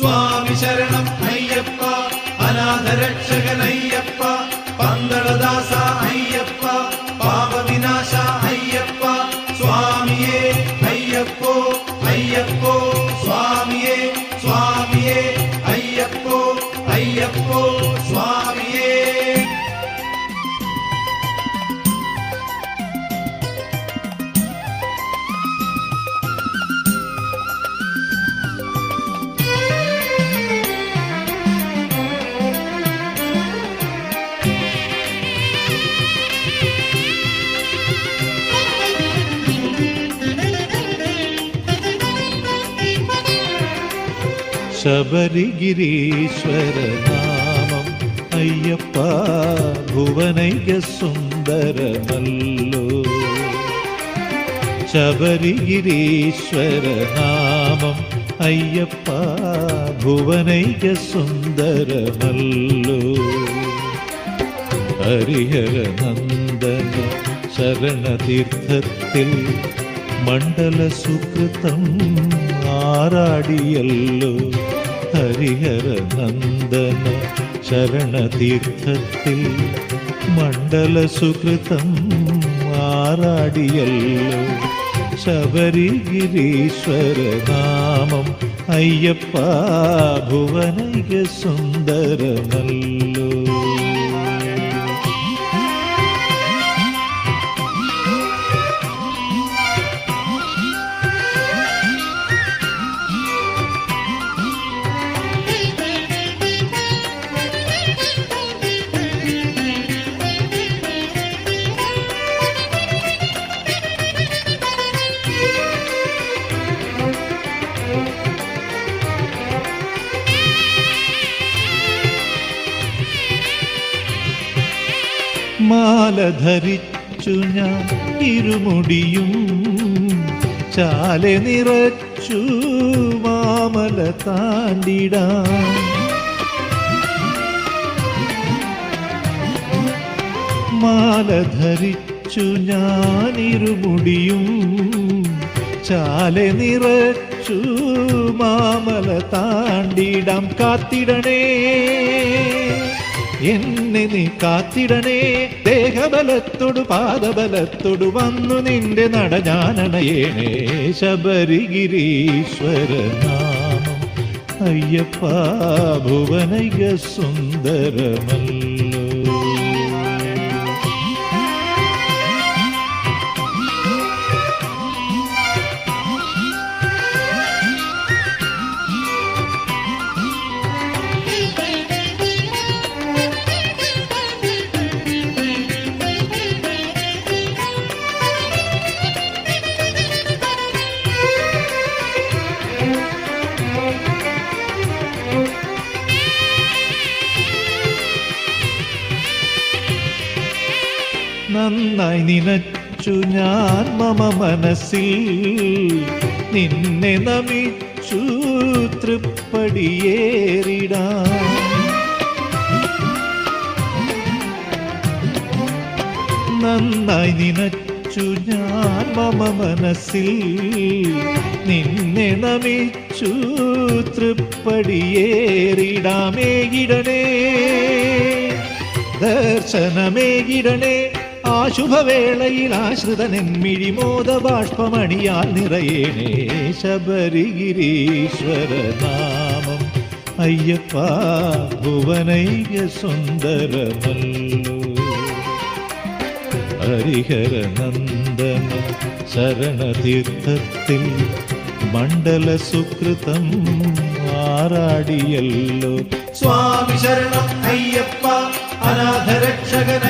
സ്വാമി ശരണം അയ്യപ്പ അനാഥരക്ഷകനയ്യപ്പ പന്തളദാസ അയ്യപ്പ പാപവിനാശ അയ്യപ്പ സ്വാമിയേ അയ്യപ്പോ അയ്യപ്പോ സ്വാമിയേ സ്വാമിയേ അയ്യപ്പോ അയ്യപ്പോ സ്വാമിയേ ശബരിഗിരീശ്വര നാമം അയ്യപ്പ ഭുവനൈക സുന്ദരമല്ലോ. ശബരിഗിരീശ്വര നാമം അയ്യപ്പ ഭുവനൈക സുന്ദരമല്ലോ. ഹരിഹര നന്ദന ശരണതീർത്ഥത്തിൽ മണ്ഡല സുകൃതം ആറാടിയല്ലോ. ഹരിഹര നന്ദന ശരണതീർത്ഥത്തിൽ മണ്ഡല സുകൃതം ആറാടിയല്ലോ. ശബരിഗിരീശ്വര നാമം അയ്യപ്പ ഭുവനൈക സുന്ദരമല്ലോ മാല ധരിച്ചു ഞാൻ ഇരുമുടിയും ചാലെ നിറച്ചു മാമല താണ്ടിടാം മാല ധരിച്ചു ഞാൻ ഇരുമുടിയും ചാലെ നിറച്ചു മാമല താണ്ടിടാം. കാത്തിടണേ. എന്നെ നീ കാത്തിടണേ. ദേഹബലത്തോടു പാദബലത്തോടു വന്നു നിന്റെ നട ഞാനണയേണേ ശബരിഗിരീശ്വര നാമം അയ്യപ്പ ഭുവനൈക സുന്ദരമല്ലോ. നന്നായി നിനച്ചു ഞാൻ മമ മനസ്സിൽ. നിന്നെ നമിച്ചു തൃപ്പടിയേറിടാം നന്നായി നിനച്ചു ഞാൻ മമ മനസ്സിൽ. നിന്നെ നമിച്ചു തൃപ്പടിയേറിടാമേ ഇടണേ ദർശനമേകിടണേ ആ ശുഭവേളയിൽ ആശ്രിതനെൻ മിഴിമോദ ബാഷ്പമണിയാൽ നിറയേണേ ശബരിഗിരീശ്വര നാമം അയ്യപ്പ ഭുവനൈക സുന്ദരമല്ലോ. ഹരിഹര നന്ദന ശരണതീർത്ഥത്തിൽ മണ്ഡല സുകൃതം ആറാടിയല്ലോ സ്വാമി ശരണം അയ്യപ്പ അനാഥരക്ഷകനയ്യപ്പ